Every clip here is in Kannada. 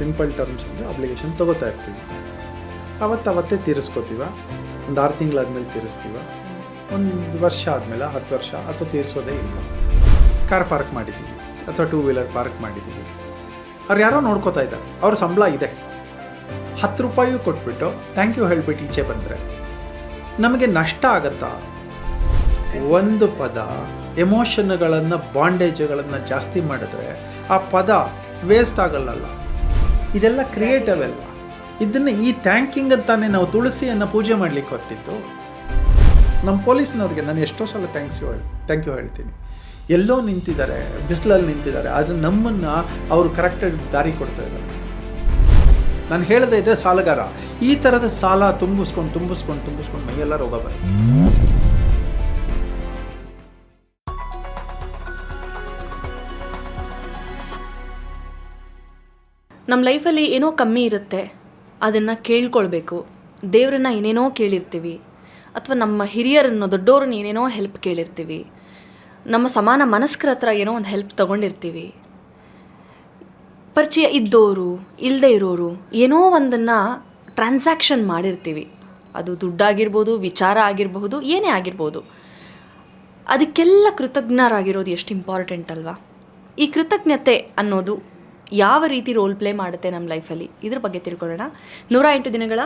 ಸಿಂಪಲ್ ಟರ್ಮ್ಸ್ ಅಂದರೆ ಅಪ್ಲಿಕೇಶನ್ ತೊಗೋತಾ ಇರ್ತೀವಿ. ಅವತ್ತು ಅವತ್ತೇ ತೀರಿಸ್ಕೋತೀವ, ಒಂದು ಆರು ತಿಂಗಳಾದ್ಮೇಲೆ ತೀರಿಸ್ತೀವ, ಒಂದು ವರ್ಷ ಆದಮೇಲೆ, ಹತ್ತು ವರ್ಷ ಅಥವಾ ತೀರಿಸೋದೇ ಇಲ್ಲ. ಕಾರ್ ಪಾರ್ಕ್ ಮಾಡಿದ್ದೀವಿ ಅಥವಾ ಟೂ ವೀಲರ್ ಪಾರ್ಕ್ ಮಾಡಿದ್ದೀವಿ ಅವ್ರು ಯಾರೋ ನೋಡ್ಕೋತಾ ಇದ್ದಾರೆ, ಅವ್ರ ಸಂಬಳ ಇದೆ. ಹತ್ತು ರೂಪಾಯಿ ಕೊಟ್ಬಿಟ್ಟು ಥ್ಯಾಂಕ್ ಯು ಹೇಳ್ಬಿಟ್ಟು ಈಚೆ ಬಂದರೆ. ನಮಗೆ ನಷ್ಟ ಆಗತ್ತಾ? ಒಂದು ಪದ ಎಮೋಷನ್ಗಳನ್ನು ಬಾಂಡೇಜ್ಗಳನ್ನು ಜಾಸ್ತಿ ಮಾಡಿದ್ರೆ, ಆ ಪದ ವೇಸ್ಟ್ ಆಗಲ್ಲಲ್ಲ? ಇದೆಲ್ಲ ಕ್ರಿಯೇಟಿವ್ ಅಲ್ವ ಇದನ್ನು ಈ ಥ್ಯಾಂಕಿಂಗ್ ಅಂತಾನೆ ನಾವು ತುಳಸಿಯನ್ನು ಪೂಜೆ ಮಾಡಲಿಕ್ಕೆ ಹೊರಟಿತ್ತು ನಮ್ಮ ಪೊಲೀಸ್ನವ್ರಿಗೆ ನಾನು ಎಷ್ಟೋ ಸಲ ಥ್ಯಾಂಕ್ಸ್ ಹೇಳಿ ಥ್ಯಾಂಕ್ ಯು ಹೇಳ್ತೀನಿ. ಎಲ್ಲೋ ನಿಂತಿದ್ದಾರೆ, ಬಿಸಿಲಲ್ಲಿ ನಿಂತಿದ್ದಾರೆ, ಆದರೆ ನಮ್ಮನ್ನು ಅವರು ಕರೆಕ್ಟಾಗಿ ದಾರಿ ಕೊಡ್ತಾ ಇದ್ದಾರೆ. ನಾನು ಹೇಳದೇ ಇದ್ರೆ ಸಾಲಗಾರ, ಈ ಥರದ ಸಾಲ ತುಂಬಿಸ್ಕೊಂಡು ತುಂಬಿಸ್ಕೊಂಡು ತುಂಬಿಸ್ಕೊಂಡು ಮೈಯೆಲ್ಲ ರೋಗ ಬರುತ್ತೆ. ನಮ್ಮ ಲೈಫಲ್ಲಿ ಏನೋ ಕಮ್ಮಿ ಇರುತ್ತೆ. ಅದನ್ನು ಕೇಳ್ಕೊಳ್ಬೇಕು. ದೇವರನ್ನ ಏನೇನೋ ಕೇಳಿರ್ತೀವಿ. ಅಥವಾ ನಮ್ಮ ಹಿರಿಯರನ್ನು, ದೊಡ್ಡೋರನ್ನ ಏನೇನೋ ಹೆಲ್ಪ್ ಕೇಳಿರ್ತೀವಿ. ನಮ್ಮ ಸಮಾನ ಮನಸ್ಕರ ಹತ್ರ ಏನೋ ಒಂದು ಹೆಲ್ಪ್ ತೊಗೊಂಡಿರ್ತೀವಿ. ಪರಿಚಯ ಇದ್ದೋರು ಇಲ್ಲದೆ ಇರೋರು ಏನೋ ಒಂದನ್ನು ಟ್ರಾನ್ಸಾಕ್ಷನ್ ಮಾಡಿರ್ತೀವಿ. ಅದು ದುಡ್ಡಾಗಿರ್ಬೋದು, ವಿಚಾರ ಆಗಿರಬಹುದು, ಏನೇ ಆಗಿರ್ಬೋದು. ಅದಕ್ಕೆಲ್ಲ ಕೃತಜ್ಞರಾಗಿರೋದು ಎಷ್ಟು ಇಂಪಾರ್ಟೆಂಟ್ ಅಲ್ವಾ? ಈ ಕೃತಜ್ಞತೆ ಅನ್ನೋದು ಯಾವ ರೀತಿ ರೋಲ್ ಪ್ಲೇ ಮಾಡುತ್ತೆ ನಮ್ಮ ಲೈಫಲ್ಲಿ ಇದ್ರ ಬಗ್ಗೆ ತಿಳ್ಕೊಳ್ಳೋಣ. ನೂರ ಎಂಟು ದಿನಗಳ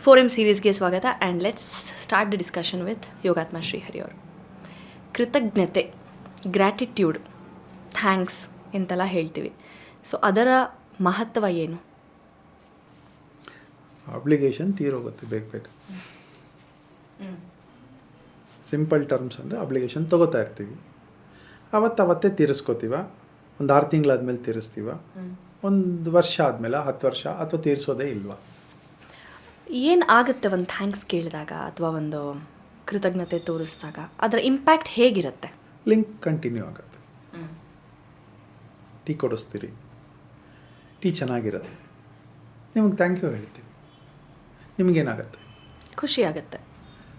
ಫೋರ್ ಎಂ ಸೀರೀಸ್ಗೆ ಸ್ವಾಗತ and let's start the discussion with Yogatma Srihari ಅವರು. ಕೃತಜ್ಞತೆ ಗ್ರ್ಯಾಟಿಟ್ಯೂಡ್ ಥ್ಯಾಂಕ್ಸ್ ಎಂತೆಲ್ಲ ಹೇಳ್ತೀವಿ. ಸೊ ಅದರ ಮಹತ್ವ ಏನು? ಅಬ್ಲಿಗೇಷನ್ ತೀರೋಗುತ್ತೆ ಬೇಗ ಬೇಗ. ಸಿಂಪಲ್ ಟರ್ಮ್ಸ್ ಅಂದರೆ ಅಬ್ಲಿಗೇಷನ್ ತೊಗೋತಾ ಇರ್ತೀವಿ. ಅವತ್ತು ಅವತ್ತೇ ತೀರಿಸ್ಕೋತೀವ. ಒಂದು ಆರು ತಿಂಗಳಾದ್ಮೇಲೆ ತೀರಿಸ್ತೀವ. ಒಂದು ವರ್ಷ ಆದಮೇಲೆ ಹತ್ತು ವರ್ಷ ಅಥವಾ ತೀರಿಸೋದೇ ಇಲ್ವಾ? ಏನು ಆಗುತ್ತೆ ಒಂದು ಥ್ಯಾಂಕ್ಸ್ ಕೇಳಿದಾಗ ಅಥವಾ ಒಂದು ಕೃತಜ್ಞತೆ ತೋರಿಸಿದಾಗ? ಅದರ ಇಂಪ್ಯಾಕ್ಟ್ ಹೇಗಿರುತ್ತೆ? ಲಿಂಕ್ ಕಂಟಿನ್ಯೂ ಆಗುತ್ತೆ. ಟೀ ಕೊಡಿಸ್ತೀರಿ. ಟೀ ಚೆನ್ನಾಗಿರುತ್ತೆ. ನಿಮಗೆ ಥ್ಯಾಂಕ್ ಯು ಹೇಳ್ತೀನಿ. ನಿಮಗೇನಾಗತ್ತೆ? ಖುಷಿ ಆಗುತ್ತೆ.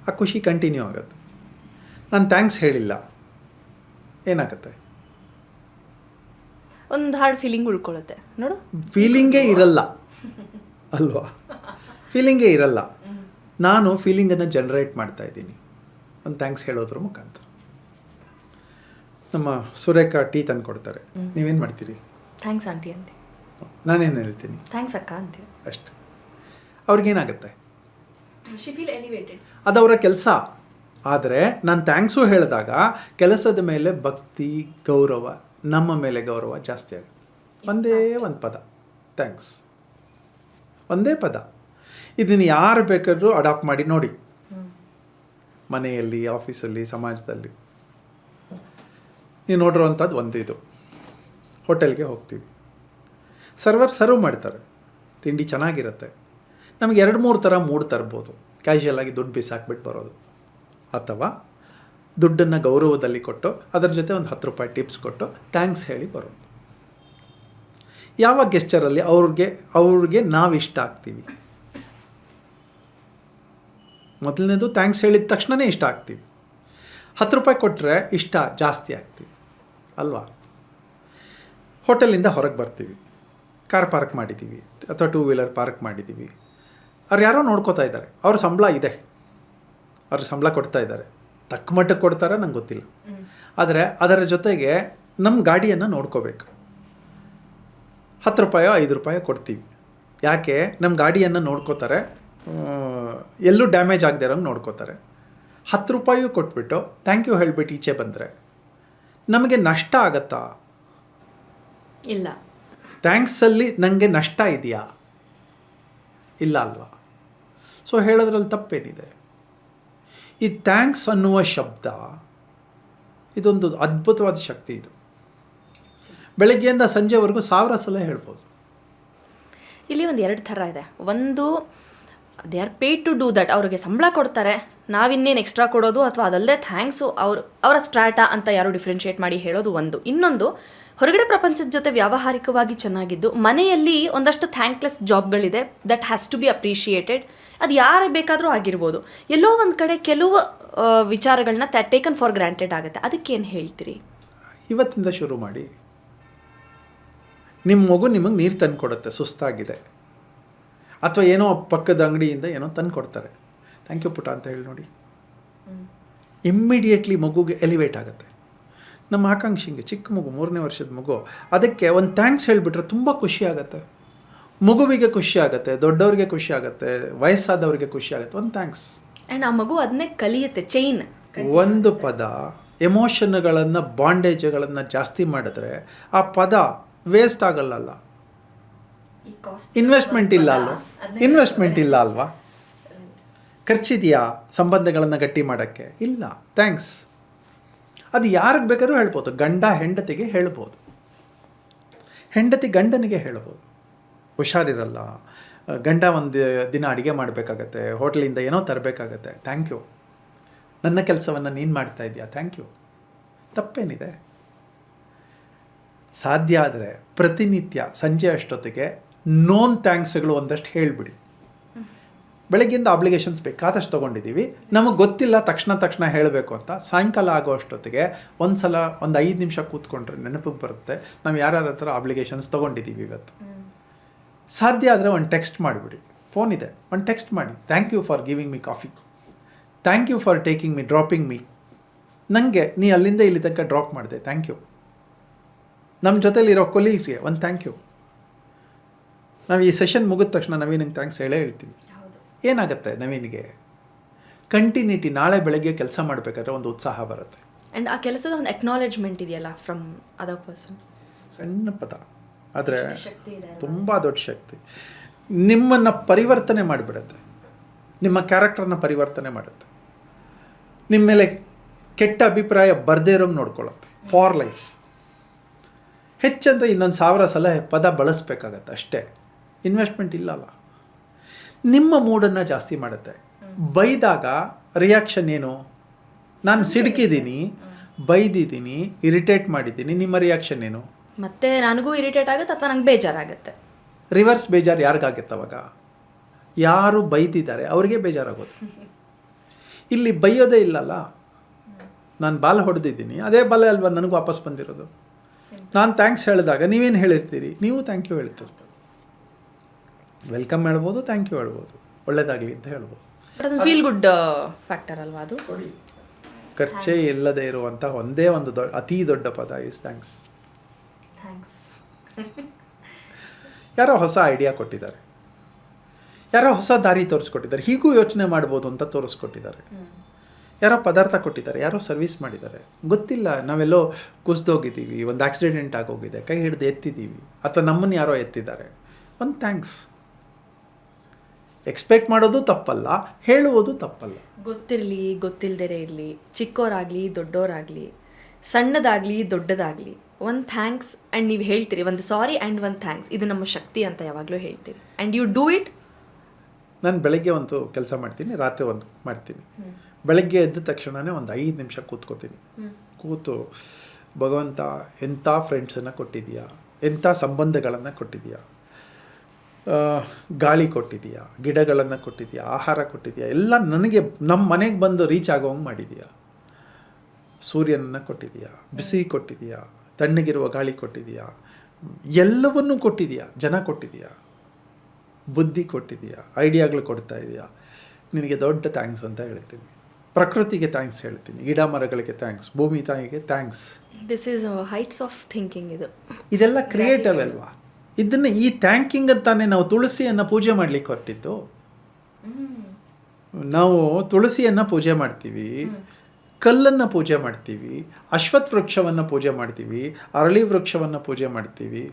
ಆ ಖುಷಿ ಕಂಟಿನ್ಯೂ ಆಗುತ್ತೆ. ನಾನು ಥ್ಯಾಂಕ್ಸ್ ಹೇಳಿಲ್ಲ. ಏನಾಗುತ್ತೆ? ಒಂದು ಹಾರ್ಡ್ ಫೀಲಿಂಗ್ ಉಳ್ಕೊಳ್ಳುತ್ತೆ. ನೋಡು. ಫೀಲಿಂಗೇ ಇರಲ್ಲ. ಅಲ್ವಾ? ಫೀಲಿಂಗೇ ಇರಲ್ಲ. ನಾನು ಫೀಲಿಂಗನ್ನು ಜನ್ರೇಟ್ ಮಾಡ್ತಾ ಇದ್ದೀನಿ. ಒಂದು ಥ್ಯಾಂಕ್ಸ್ ಹೇಳೋದ್ರ ಮುಖಾಂತರ. ನಮ್ಮ ಸುರೇಖ ಟೀ ತಂದು ಕೊಡ್ತಾರೆ. ನೀವೇನು ಮಾಡ್ತೀರಿ? ಥ್ಯಾಂಕ್ಸ್ ಆಂಟಿ ಅಂತ ನಾನೇನು ಹೇಳ್ತೀನಿ? ಥ್ಯಾಂಕ್ಸ್ ಅಕ್ಕ ಅಂತ ಅಷ್ಟೆ. ಅವ್ರಿಗೇನಾಗುತ್ತೆ? ಶಿ ಫೀಲ್ ಎಲಿವೇಟೆಡ್ ಅದವರ ಕೆಲಸ. ಆದರೆ ನಾನು ಥ್ಯಾಂಕ್ಸು ಹೇಳಿದಾಗ ಕೆಲಸದ ಮೇಲೆ ಭಕ್ತಿ ಗೌರವ ನಮ್ಮ ಮೇಲೆ ಗೌರವ ಜಾಸ್ತಿ ಆಗುತ್ತೆ. ಒಂದೇ ಒಂದು ಪದ. ಥ್ಯಾಂಕ್ಸ್ ಒಂದೇ ಪದ. ಇದನ್ನು ಯಾರು ಬೇಕಾದರೂ ಅಡಾಪ್ಟ್ ಮಾಡಿ ನೋಡಿ. ಮನೆಯಲ್ಲಿ ಆಫೀಸಲ್ಲಿ ಸಮಾಜದಲ್ಲಿ. ನೀವು ನೋಡಿರುವಂಥದ್ದು ಒಂದು ಇದು. ಹೋಟೆಲ್ಗೆ ಹೋಗ್ತೀವಿ. ಸರ್ವರ್ ಸರ್ವ್ ಮಾಡ್ತಾರೆ. ತಿಂಡಿ ಚೆನ್ನಾಗಿರುತ್ತೆ. ನಮಗೆ ಎರಡು ಮೂರು ಥರ ಮೂಡ್ ತರ್ಬೋದು. ಕ್ಯಾಶುಯಲ್ ಆಗಿ ದುಡ್ಡು ಬಿಸಾಕ್ಬಿಟ್ಟು ಬರೋದು. ಅಥವಾ ದುಡ್ಡನ್ನು ಗೌರವದಲ್ಲಿ ಕೊಟ್ಟು, ಅದರ ಜೊತೆ ಒಂದು ಹತ್ತು ರೂಪಾಯಿ ಟಿಪ್ಸ್ ಕೊಟ್ಟು ಥ್ಯಾಂಕ್ಸ್ ಹೇಳಿ ಬರೋದು. ಯಾವ ಗೆಸ್ಚರಲ್ಲಿ ಅವ್ರಿಗೆ ಅವ್ರಿಗೆ ನಾವು ಇಷ್ಟ ಆಗ್ತೀವಿ? ಮೊದಲನೇದು ಥ್ಯಾಂಕ್ಸ್ ಹೇಳಿದ ತಕ್ಷಣವೇ ಇಷ್ಟ ಆಗ್ತೀವಿ. ಹತ್ತು ರೂಪಾಯಿ ಕೊಟ್ಟರೆ ಇಷ್ಟ ಜಾಸ್ತಿ ಆಗ್ತೀವಿ, ಅಲ್ವಾ? ಹೋಟೆಲಿಂದ ಹೊರಗೆ ಬರ್ತೀವಿ, ಕಾರ್ ಪಾರ್ಕ್ ಮಾಡಿದ್ದೀವಿ ಅಥವಾ ಟೂ ವೀಲರ್ ಪಾರ್ಕ್ ಮಾಡಿದ್ದೀವಿ ಅವ್ರು ಯಾರೋ ನೋಡ್ಕೋತಾ ಇದ್ದಾರೆ, ಅವ್ರ ಸಂಬಳ ಇದೆ. ಅವ್ರ ಸಂಬಳ ಕೊಡ್ತಾ ಇದ್ದಾರೆ. ತಕ್ಕ ಮಟ್ಟಕ್ಕೆ ಕೊಡ್ತಾರ ನಂಗೆ ಗೊತ್ತಿಲ್ಲ. ಆದರೆ ಅದರ ಜೊತೆಗೆ ನಮ್ಮ ಗಾಡಿಯನ್ನು ನೋಡ್ಕೋಬೇಕು. ಹತ್ತು ರೂಪಾಯೋ ಐದು ರೂಪಾಯೋ ಕೊಡ್ತೀವಿ. ಯಾಕೆ? ನಮ್ಮ ಗಾಡಿಯನ್ನು ನೋಡ್ಕೋತಾರೆ ಎಲ್ಲೂ ಡ್ಯಾಮೇಜ್ ಆಗದೆ ಇರೋಂಗೆ ನೋಡ್ಕೋತಾರೆ. ಹತ್ತು ರೂಪಾಯಿಯೂ ಕೊಟ್ಬಿಟ್ಟು ಥ್ಯಾಂಕ್ ಯು ಹೇಳ್ಬಿಟ್ಟು ಈಚೆ ಬಂದರೆ ನಮಗೆ ನಷ್ಟ ಆಗತ್ತಾ? ಇಲ್ಲ. ಥ್ಯಾಂಕ್ಸಲ್ಲಿ ನನಗೆ ನಷ್ಟ ಇದೆಯಾ? ಇಲ್ಲ ಅಲ್ವಾ? ಸೊ ಹೇಳೋದ್ರಲ್ಲಿ ತಪ್ಪೇನಿದೆ. ಈ ಥ್ಯಾಂಕ್ಸ್ ಅನ್ನುವ ಶಬ್ದ, ಇದೊಂದು ಅದ್ಭುತವಾದ ಶಕ್ತಿ ಇದು. ಬೆಳಗ್ಗೆಯಿಂದ ಸಂಜೆವರೆಗೂ ಸಾವಿರ ಸಲ ಹೇಳ್ಬೋದು. ಇಲ್ಲಿ ಒಂದು ಎರಡು ಥರ ಇದೆ. ಒಂದು they are paid to do that ಅವ್ರಿಗೆ ಸಂಬಳ ಕೊಡ್ತಾರೆ. ನಾವಿನ್ನೇನು ಎಕ್ಸ್ಟ್ರಾ ಕೊಡೋದು ಅಥವಾ ಅದಲ್ಲದೆ ಥ್ಯಾಂಕ್ಸು ಅವ್ರು, ಅವರ ಸ್ಟ್ರಾಟಾ ಅಂತ ಯಾರು ಡಿಫ್ರೆನ್ಷಿಯೇಟ್ ಮಾಡಿ ಹೇಳೋದು ಒಂದು. ಇನ್ನೊಂದು, ಹೊರಗಡೆ ಪ್ರಪಂಚದ ಜೊತೆ ವ್ಯಾವಹಾರಿಕವಾಗಿ ಚೆನ್ನಾಗಿದ್ದು ಮನೆಯಲ್ಲಿ ಒಂದಷ್ಟು thankless ಜಾಬ್ಗಳಿದೆ that has to be appreciated ಅದು ಯಾರೇ ಬೇಕಾದರೂ ಆಗಿರ್ಬೋದು. ಎಲ್ಲೋ ಒಂದು ಕಡೆ ಕೆಲವು ವಿಚಾರಗಳನ್ನ ಟೇಕನ್ ಫಾರ್ ಗ್ರಾಂಟೆಡ್ ಆಗುತ್ತೆ. ಅದಕ್ಕೇನು ಹೇಳ್ತೀರಿ? ಇವತ್ತಿಂದ ಶುರು ಮಾಡಿ. ನಿಮ್ಮ ಮಗು ನಿಮಗೆ ನೀರು ತಂದು ಕೊಡುತ್ತೆ ಸುಸ್ತಾಗಿದೆ. ಅಥವಾ ಏನೋ ಪಕ್ಕದ ಅಂಗಡಿಯಿಂದ ಏನೋ ತಂದು ಕೊಡ್ತಾರೆ ಥ್ಯಾಂಕ್ ಯು ಪುಟ ಅಂತ ಹೇಳಿ ನೋಡಿ. ಇಮ್ಮಿಡಿಯೇಟ್ಲಿ ಮಗುಗೆ ಎಲಿವೇಟ್ ಆಗುತ್ತೆ. ನಮ್ಮ ಆಕಾಂಕ್ಷಿಂಗೆ ಚಿಕ್ಕ ಮಗು ಮೂರನೇ ವರ್ಷದ ಮಗು ಅದಕ್ಕೆ ಒಂದು ಥ್ಯಾಂಕ್ಸ್ ಹೇಳಿಬಿಟ್ರೆ ತುಂಬ ಖುಷಿ ಆಗುತ್ತೆ. ಮಗುವಿಗೆ ಖುಷಿ ಆಗುತ್ತೆ ದೊಡ್ಡವ್ರಿಗೆ ಖುಷಿ ಆಗುತ್ತೆ ವಯಸ್ಸಾದವ್ರಿಗೆ ಖುಷಿ ಆಗುತ್ತೆ ಒಂದು ಥ್ಯಾಂಕ್ಸ್ ಆ್ಯಂಡ್ ಆ ಮಗು ಅದನ್ನೇ ಕಲಿಯುತ್ತೆ ಚೈನ್ ಒಂದು ಪದ ಎಮೋಷನ್ಗಳನ್ನು ಬಾಂಡೇಜ್ಗಳನ್ನು ಜಾಸ್ತಿ ಮಾಡಿದ್ರೆ ಆ ಪದ ವೇಸ್ಟ್ ಆಗಲ್ಲಲ್ಲ? ಇನ್ವೆಸ್ಟ್ಮೆಂಟ್ ಇಲ್ಲ ಅಲ್ವಾ? ಇನ್ವೆಸ್ಟ್ಮೆಂಟ್ ಇಲ್ಲ ಅಲ್ವಾ? ಖರ್ಚಿದೆಯಾ ಸಂಬಂಧಗಳನ್ನು ಗಟ್ಟಿ ಮಾಡೋಕ್ಕೆ? ಇಲ್ಲ ಥ್ಯಾಂಕ್ಸ್ ಅದು ಯಾರಿಗೆ ಬೇಕಾದ್ರೂ ಹೇಳ್ಬೋದು ಗಂಡ ಹೆಂಡತಿಗೆ ಹೇಳ್ಬೋದು. ಹೆಂಡತಿ ಗಂಡನಿಗೆ ಹೇಳ್ಬೋದು. ಹುಷಾರಿರಲ್ಲ. ಗಂಡ ಒಂದು ದಿನ ಅಡುಗೆ ಮಾಡಬೇಕಾಗತ್ತೆ, ಹೋಟ್ಲಿಂದ ಏನೋ ತರಬೇಕಾಗತ್ತೆ. ಥ್ಯಾಂಕ್ ಯು ನನ್ನ ಕೆಲಸವನ್ನು ನೀನು ಮಾಡ್ತಾ ಇದೆಯಾ ಥ್ಯಾಂಕ್ ಯು ತಪ್ಪೇನಿದೆ. ಸಾಧ್ಯ ಆದರೆ ಪ್ರತಿನಿತ್ಯ ಸಂಜೆ ಅಷ್ಟೊತ್ತಿಗೆ ನೋನ್ ಥ್ಯಾಂಕ್ಸ್ಗಳು ಒಂದಷ್ಟು ಹೇಳಿಬಿಡಿ. ಬೆಳಗ್ಗೆಯಿಂದ ಅಬ್ಲಿಗೇಷನ್ಸ್ ಬೇಕಾದಷ್ಟು ತೊಗೊಂಡಿದ್ದೀವಿ. ನಮಗೆ ಗೊತ್ತಿಲ್ಲ, ತಕ್ಷಣ ತಕ್ಷಣ ಹೇಳಬೇಕು ಅಂತ. ಸಾಯಂಕಾಲ ಆಗೋ ಅಷ್ಟೊತ್ತಿಗೆ ಒಂದು ಸಲ ಒಂದು ಐದು ನಿಮಿಷ ಕೂತ್ಕೊಂಡ್ರೆ ನೆನಪಿಗೆ ಬರುತ್ತೆ. ನಾವು ಯಾರ್ಯಾರ ಹತ್ರ ಅಬ್ಲಿಗೇಷನ್ಸ್ ತೊಗೊಂಡಿದ್ದೀವಿ ಇವತ್ತು. ಸಾಧ್ಯ ಆದರೆ ಒಂದು ಟೆಕ್ಸ್ಟ್ ಮಾಡಿಬಿಡಿ. ಫೋನ್ ಇದೆ ಒಂದು ಟೆಕ್ಸ್ಟ್ ಮಾಡಿ. Thank you for giving me coffee thank you for taking me dropping me ನನಗೆ ನೀ ಅಲ್ಲಿಂದ ಇಲ್ಲಿ ತನಕ ಡ್ರಾಪ್ ಮಾಡಿದೆ. ಥ್ಯಾಂಕ್ ಯು ನಮ್ಮ ಜೊತೆಲಿರೋ ಕೊಲೀಗ್ಸ್ಗೆ ಒಂದು ಥ್ಯಾಂಕ್ ಯು ನಾವು ಈ ಸೆಷನ್ ಮುಗಿದ ತಕ್ಷಣ ನವೀನಿಗೆ ಥ್ಯಾಂಕ್ಸ್ ಹೇಳೇ ಹೇಳ್ತೀವಿ. ಏನಾಗುತ್ತೆ ನವೀನಿಗೆ? ಕಂಟಿನ್ಯೂಟಿ ನಾಳೆ ಬೆಳಗ್ಗೆ ಕೆಲಸ ಮಾಡಬೇಕಾದ್ರೆ ಒಂದು ಉತ್ಸಾಹ ಬರುತ್ತೆ. ಆ್ಯಂಡ್ ಆ ಕೆಲಸದ ಒಂದು ಅಕ್ನಾಲೆಜ್ಮೆಂಟ್ ಇದೆಯಲ್ಲ ಫ್ರಮ್ ಅದರ್ ಪರ್ಸನ್ ಸಣ್ಣ ಪದ. ಆದರೆ ತುಂಬ ದೊಡ್ಡ ಶಕ್ತಿ. ನಿಮ್ಮನ್ನು ಪರಿವರ್ತನೆ ಮಾಡಿಬಿಡುತ್ತೆ. ನಿಮ್ಮ ಕ್ಯಾರೆಕ್ಟರ್ನ ಪರಿವರ್ತನೆ ಮಾಡುತ್ತೆ. ನಿಮ್ಮ ಮೇಲೆ ಕೆಟ್ಟ ಅಭಿಪ್ರಾಯ ಬರದೇ ಇರೋಂಗೆ ನೋಡ್ಕೊಳ್ಳುತ್ತೆ. ಫಾರ್ ಲೈಫ್ ಹೆಚ್ಚಂದರೆ ಇನ್ನೊಂದು ಸಾವಿರ ಸಲ ಪದ ಬಳಸಬೇಕಾಗತ್ತೆ ಅಷ್ಟೇ. ಇನ್ವೆಸ್ಟ್ಮೆಂಟ್ ಇಲ್ಲಲ್ಲ. ನಿಮ್ಮ ಮೂಡನ್ನು ಜಾಸ್ತಿ ಮಾಡುತ್ತೆ. ಬೈದಾಗ ರಿಯಾಕ್ಷನ್ ಏನು? ನಾನು ಸಿಡುಕಿದ್ದೀನಿ ಬೈದಿದ್ದೀನಿ ಇರಿಟೇಟ್ ಮಾಡಿದ್ದೀನಿ ನಿಮ್ಮ ರಿಯಾಕ್ಷನ್ ಏನು? ಮತ್ತೆ ನನಗೂ ಇರಿಟೇಟ್ ಆಗುತ್ತೆ ಅಥವಾ ನಂಗೆ ಬೇಜಾರಾಗುತ್ತೆ? ರಿವರ್ಸ್ ಬೇಜಾರು ಯಾರಿಗಾಗುತ್ತೆ ಅವಾಗ? ಯಾರು ಬೈದಿದ್ದಾರೆ ಅವ್ರಿಗೆ ಬೇಜಾರಾಗೋದು. ಇಲ್ಲಿ ಬೈಯೋದೇ ಇಲ್ಲಲ್ಲ? ನಾನು ಬಾಲ್ ಹೊಡೆದಿದ್ದೀನಿ ಅದೇ ಬಾಲ ಅಲ್ವಾ ನನಗೆ ವಾಪಸ್ ಬಂದಿರೋದು? ನಾನು ಥ್ಯಾಂಕ್ಸ್ ಹೇಳಿದಾಗ ನೀವೇನು ಹೇಳಿರ್ತೀರಿ? ನೀವು ಥ್ಯಾಂಕ್ ಯು ಹೇಳ್ತೀರಿ. ವೆಲ್ಕಮ್ ಹೇಳ್ಬೋದು ಥ್ಯಾಂಕ್ ಯು ಹೇಳ್ಬೋದು. ಒಳ್ಳೇದಾಗಲಿ ಅಂತ ಹೇಳ್ಬೋದು. ಫೀಲ್ ಗುಡ್ ಫ್ಯಾಕ್ಟರ್ ಅಲ್ವಾ ಅದು? ಖರ್ಚೇ ಇಲ್ಲದೆ ಇರುವಂಥ ಒಂದೇ ಒಂದು ದೊಡ್ಡ ಅತಿ ದೊಡ್ಡ ಪದ ಇಸ್ ಥ್ಯಾಂಕ್ಸ್ ಥ್ಯಾಂಕ್ಸ್ ಯಾರೋ ಹೊಸ ಐಡಿಯಾ ಕೊಟ್ಟಿದ್ದಾರೆ. ಯಾರೋ ಹೊಸ ದಾರಿ ತೋರಿಸ್ಕೊಟ್ಟಿದ್ದಾರೆ. ಹೀಗೂ ಯೋಚನೆ ಮಾಡ್ಬೋದು ಅಂತ ತೋರಿಸ್ಕೊಟ್ಟಿದ್ದಾರೆ. ಯಾರೋ ಪದಾರ್ಥ ಕೊಟ್ಟಿದ್ದಾರೆ. ಯಾರೋ ಸರ್ವಿಸ್ ಮಾಡಿದ್ದಾರೆ. ಗೊತ್ತಿಲ್ಲ ನಾವೆಲ್ಲೋ ಕುಸ್ದೋಗಿದ್ದೀವಿ ಒಂದು ಆಕ್ಸಿಡೆಂಟ್ ಆಗೋಗಿದೆ ಕೈ ಹಿಡಿದು ಎತ್ತಿದ್ದೀವಿ ಅಥವಾ ನಮ್ಮನ್ನು ಯಾರೋ ಎತ್ತಿದ್ದಾರೆ. ಒಂದು ಥ್ಯಾಂಕ್ಸ್ ಎಕ್ಸ್ಪೆಕ್ಟ್ ಮಾಡೋದು ತಪ್ಪಲ್ಲ ಹೇಳುವುದು ತಪ್ಪಲ್ಲ. ಗೊತ್ತಿರಲಿ ಗೊತ್ತಿಲ್ಲದೇ ಇರಲಿ. ಚಿಕ್ಕೋರಾಗಲಿ ದೊಡ್ಡವರಾಗಲಿ ಸಣ್ಣದಾಗಲಿ ದೊಡ್ಡದಾಗಲಿ ಒಂದು ಥ್ಯಾಂಕ್ಸ್ ಆ್ಯಂಡ್ ನೀವು ಹೇಳ್ತೀರಿ ಒಂದು ಸಾರಿ ಆ್ಯಂಡ್ ಒಂದು ಥ್ಯಾಂಕ್ಸ್ ಇದು ನಮ್ಮ ಶಕ್ತಿ ಅಂತ ಯಾವಾಗಲೂ ಹೇಳ್ತೀರಿ ಆ್ಯಂಡ್ ಯು ಡೂ ಇಟ್ ನಾನು ಬೆಳಗ್ಗೆ ಒಂದು ಕೆಲಸ ಮಾಡ್ತೀನಿ ರಾತ್ರಿ ಒಂದು ಮಾಡ್ತೀನಿ. ಬೆಳಗ್ಗೆ ಎದ್ದ ತಕ್ಷಣವೇ ಒಂದು ಐದು ನಿಮಿಷ ಕೂತ್ಕೋತೀನಿ. ಕೂತು ಭಗವಂತ ಎಂಥ ಫ್ರೆಂಡ್ಸನ್ನು ಕೊಟ್ಟಿದೆಯಾ ಎಂಥ ಸಂಬಂಧಗಳನ್ನು ಕೊಟ್ಟಿದೆಯಾ ಗಾಳಿ ಕೊಟ್ಟಿದೆಯಾ ಗಿಡಗಳನ್ನು ಕೊಟ್ಟಿದೆಯಾ ಆಹಾರ ಕೊಟ್ಟಿದೆಯಾ ಎಲ್ಲ ನನಗೆ ನಮ್ಮ ಮನೆಗೆ ಬಂದು ರೀಚ್ ಆಗೋಂಗೆ ಮಾಡಿದೆಯಾ ಸೂರ್ಯನನ್ನು ಕೊಟ್ಟಿದೆಯಾ? ಬಿಸಿ ಕೊಟ್ಟಿದೆಯಾ? ತಣ್ಣಗಿರುವ ಗಾಳಿ ಕೊಟ್ಟಿದೆಯಾ? ಎಲ್ಲವನ್ನೂ ಕೊಟ್ಟಿದೆಯಾ? ಜನ ಕೊಟ್ಟಿದೆಯಾ? ಬುದ್ಧಿ ಕೊಟ್ಟಿದೆಯಾ? ಐಡಿಯಾಗಳು ಕೊಡ್ತಾ ಇದೆಯಾ? ನಿನಗೆ ದೊಡ್ಡ ಥ್ಯಾಂಕ್ಸ್ ಅಂತ ಹೇಳ್ತೀನಿ. ಪ್ರಕೃತಿಗೆ ಥ್ಯಾಂಕ್ಸ್ ಹೇಳ್ತೀನಿ. ಗಿಡ ಮರಗಳಿಗೆ ಥ್ಯಾಂಕ್ಸ್ ಭೂಮಿ ತಾಯಿಗೆ thanks this is heights of thinking ಇದು. ಇದೆಲ್ಲ ಕ್ರಿಯೇಟಿವ್ ಅಲ್ವಾ? ಇದನ್ನು ಈ ಥ್ಯಾಂಕಿಂಗ್ ಅಂತಾನೆ ನಾವು ತುಳಸಿಯನ್ನು ಪೂಜೆ ಮಾಡಲಿಕ್ಕೆ ಹೊರಟಿದ್ದು. ನಾವು ತುಳಸಿಯನ್ನು ಪೂಜೆ ಮಾಡ್ತೀವಿ. ಕಲ್ಲನ್ನು ಪೂಜೆ ಮಾಡ್ತೀವಿ ಅಶ್ವತ್ಥ ವೃಕ್ಷವನ್ನು ಪೂಜೆ ಮಾಡ್ತೀವಿ ಅರಳಿ ವೃಕ್ಷವನ್ನು ಪೂಜೆ ಮಾಡ್ತೀವಿ.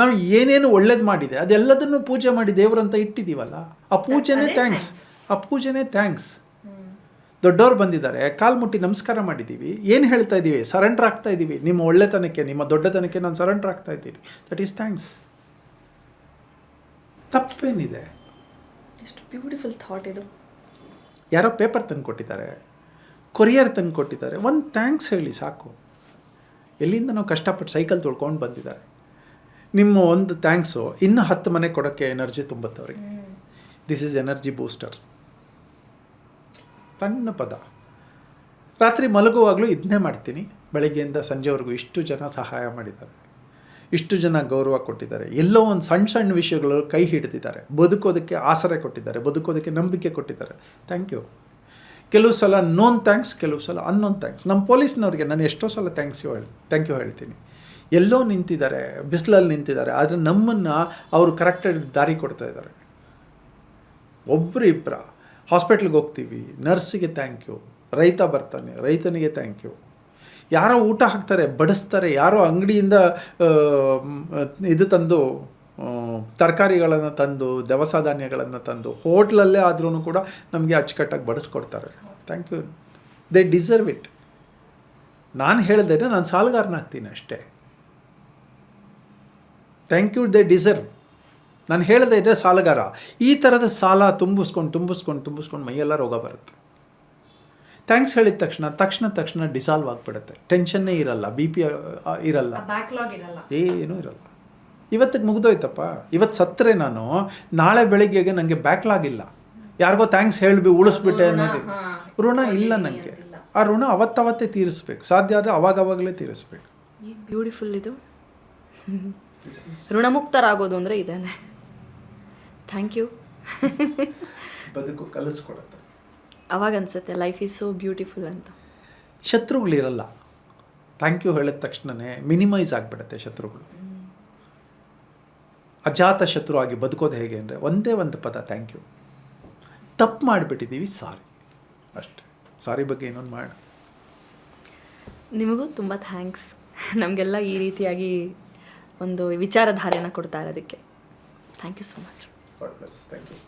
ನಾವು ಏನೇನು ಒಳ್ಳೇದು ಮಾಡಿದೆ ಅದೆಲ್ಲದನ್ನು ಪೂಜೆ ಮಾಡಿ ದೇವರಂತ ಇಟ್ಟಿದ್ದೀವಲ್ಲ ಆ ಪೂಜೆನೇ ಥ್ಯಾಂಕ್ಸ್ ಆ ಪೂಜೆನೇ ಥ್ಯಾಂಕ್ಸ್ ದೊಡ್ಡವ್ರು ಬಂದಿದ್ದಾರೆ ಕಾಲು ಮುಟ್ಟಿ ನಮಸ್ಕಾರ ಮಾಡಿದ್ದೀವಿ ಏನು ಹೇಳ್ತಾ ಇದ್ದೀವಿ ಸರೆಂಡರ್ ಆಗ್ತಾ ಇದ್ದೀವಿ ನಿಮ್ಮ ಒಳ್ಳೆತನಕ್ಕೆ ನಿಮ್ಮ ದೊಡ್ಡತನಕ್ಕೆ ನಾನು ಸರೆಂಡರ್ ಆಗ್ತಾ ಇದ್ದೀನಿ. ದಟ್ ಈಸ್ ಥ್ಯಾಂಕ್ಸ್ ತಪ್ಪೇನಿದೆ. ಎಷ್ಟು ಬ್ಯೂಟಿಫುಲ್ ಥಾಟ್ ಇದು. ಯಾರೋ ಪೇಪರ್ ತಂದು ಕೊಟ್ಟಿದ್ದಾರೆ ಕೊರಿಯರ್ ತಂದು ಕೊಟ್ಟಿದ್ದಾರೆ. ಒಂದು ಥ್ಯಾಂಕ್ಸ್ ಹೇಳಿ ಸಾಕು. ಎಲ್ಲಿಂದ ನಾವು ಕಷ್ಟಪಟ್ಟು ಸೈಕಲ್ ತೊಳ್ಕೊಂಡು ಬಂದಿದ್ದಾರೆ. ನಿಮ್ಮ ಒಂದು ಥ್ಯಾಂಕ್ಸು, ಇನ್ನೂ ಹತ್ತು ಮನೆ ಕೊಡೋಕ್ಕೆ ಎನರ್ಜಿ ತುಂಬುತ್ತೆ ದಿಸ್ ಈಸ್ ಎನರ್ಜಿ ಬೂಸ್ಟರ್ ಸಣ್ಣ ಪದ. ರಾತ್ರಿ ಮಲಗುವಾಗಲೂ ಇದನ್ನೇ ಮಾಡ್ತೀನಿ. ಬೆಳಗ್ಗೆಯಿಂದ ಸಂಜೆವರೆಗೂ ಇಷ್ಟು ಜನ ಸಹಾಯ ಮಾಡಿದ್ದಾರೆ. ಇಷ್ಟು ಜನ ಗೌರವ ಕೊಟ್ಟಿದ್ದಾರೆ. ಎಲ್ಲೋ ಒಂದು ಸಣ್ಣ ಸಣ್ಣ ವಿಷಯಗಳು ಕೈ ಹಿಡಿದಿದ್ದಾರೆ. ಬದುಕೋದಕ್ಕೆ ಆಸರೆ ಕೊಟ್ಟಿದ್ದಾರೆ. ಬದುಕೋದಕ್ಕೆ ನಂಬಿಕೆ ಕೊಟ್ಟಿದ್ದಾರೆ. ಥ್ಯಾಂಕ್ ಯು ಕೆಲವು ಸಲ ನೋನ್ ಥ್ಯಾಂಕ್ಸ್ ಕೆಲವು ಸಲ ಅನ್ನೋನ್ ಥ್ಯಾಂಕ್ಸ್ ನಮ್ಮ ಪೊಲೀಸ್ನವ್ರಿಗೆ ನಾನು ಎಷ್ಟೋ ಸಲ ಥ್ಯಾಂಕ್ಸ್ ಯು ಹೇಳಿ ಥ್ಯಾಂಕ್ ಯು ಹೇಳ್ತೀನಿ. ಎಲ್ಲೋ ನಿಂತಿದ್ದಾರೆ, ಬಿಸಿಲಲ್ಲಿ ನಿಂತಿದ್ದಾರೆ, ಆದರೆ ನಮ್ಮನ್ನು ಅವರು ಕರೆಕ್ಟಾಗಿ ದಾರಿ ಕೊಡ್ತಾ ಇದ್ದಾರೆ. ಒಬ್ಬರು ಇಬ್ಬರ ಹಾಸ್ಪಿಟ್ಲಿಗೆ ಹೋಗ್ತೀವಿ, ನರ್ಸಿಗೆ ಥ್ಯಾಂಕ್ ಯು, ರೈತ ಬರ್ತಾನೆ, ರೈತನಿಗೆ ಥ್ಯಾಂಕ್ ಯು. ಯಾರೋ ಊಟ ಹಾಕ್ತಾರೆ, ಬಡಿಸ್ತಾರೆ, ಯಾರೋ ಅಂಗಡಿಯಿಂದ ಇದು ತಂದು ತರಕಾರಿಗಳನ್ನು ತಂದು ದವಸ ಧಾನ್ಯಗಳನ್ನು ತಂದು ಹೋಟ್ಲಲ್ಲೇ ಆದ್ರೂ ಕೂಡ ನಮಗೆ ಅಚ್ಚುಕಟ್ಟಾಗಿ ಬಡಿಸ್ಕೊಡ್ತಾರೆ. Thank you they deserve it ನಾನು ಹೇಳಿದ್ರೆ ನಾನು ಸಾಲಗಾರನಾಗ್ತೀನಿ ಅಷ್ಟೇ. ಥ್ಯಾಂಕ್ ಯು ದೇ ಡಿಸರ್ವ್ ನಾನು ಹೇಳ್ದೆ ಇದ್ರೆ ಸಾಲಗಾರ. ಈ ಥರದ ಸಾಲ ತುಂಬಿಸ್ಕೊಂಡು ತುಂಬಿಸ್ಕೊಂಡು ತುಂಬಿಸ್ಕೊಂಡು ಮೈಯೆಲ್ಲ ರೋಗ ಬರುತ್ತೆ. ಥ್ಯಾಂಕ್ಸ್ ಹೇಳಿದ ತಕ್ಷಣ ತಕ್ಷಣ ತಕ್ಷಣ ಡಿಸಾಲ್ವ್ ಆಗಿಬಿಡುತ್ತೆ. ಟೆನ್ಷನ್ನೇ ಇರಲ್ಲ ಬಿ ಪಿ ಇರಲ್ಲ. ಏನೂ ಇರಲ್ಲ. ಇವತ್ತಿಗೆ ಮುಗ್ದೋಯ್ತಪ್ಪ. ಇವತ್ತು ಸತ್ತರೆ ನಾನು ನಾಳೆ ಬೆಳಿಗ್ಗೆಗೆ ನನಗೆ ಬ್ಯಾಕ್ಲಾಗ್ ಇಲ್ಲ. ಯಾರಿಗೋ ಥ್ಯಾಂಕ್ಸ್ ಹೇಳಿಬಿ ಉಳಿಸ್ಬಿಟ್ಟೆ ಅನ್ನೋದು ಋಣ ಇಲ್ಲ ನನಗೆ ಆ ಋಣ ಅವತ್ತವತ್ತೇ ತೀರಿಸ್ಬೇಕು. ಸಾಧ್ಯ ಆದರೆ ಅವಾಗವಾಗಲೇ ತೀರಿಸ್ಬೇಕು. ಬ್ಯೂಟಿಫುಲ್ ಇದು. ಋಣಮುಕ್ತರಾಗೋದು ಅಂದರೆ ಇದೇನೆ. ಥ್ಯಾಂಕ್ ಯು ಬದುಕು ಕಲಿಸ್ಕೊಡುತ್ತೆ. ಅವಾಗ ಅನ್ಸುತ್ತೆ ಲೈಫ್ ಈಸ್ ಸೋ ಬ್ಯೂಟಿಫುಲ್ ಅಂತ. ಶತ್ರುಗಳಿರಲ್ಲ. ಥ್ಯಾಂಕ್ ಯು ಹೇಳಿದ ತಕ್ಷಣವೇ ಮಿನಿಮೈಸ್ ಆಗಿಬಿಡುತ್ತೆ ಶತ್ರುಗಳು. ಅಜಾತ ಶತ್ರು ಆಗಿ ಬದುಕೋದು ಹೇಗೆ ಅಂದರೆ ಒಂದೇ ಒಂದು ಪದ ಥ್ಯಾಂಕ್ ಯು ತಪ್ಪು ಮಾಡಿಬಿಟ್ಟಿದ್ದೀವಿ ಸಾರಿ ಅಷ್ಟೆ. ಸಾರಿ ಬಗ್ಗೆ ಇನ್ನೊಂದು ಮಾಡ. ನಿಮಗೂ ತುಂಬ ಥ್ಯಾಂಕ್ಸ್ ನಮಗೆಲ್ಲ ಈ ರೀತಿಯಾಗಿ ಒಂದು ವಿಚಾರಧಾರೆಯನ್ನು ಕೊಡ್ತಾ ಇರೋದಕ್ಕೆ. Thank you so much thank you.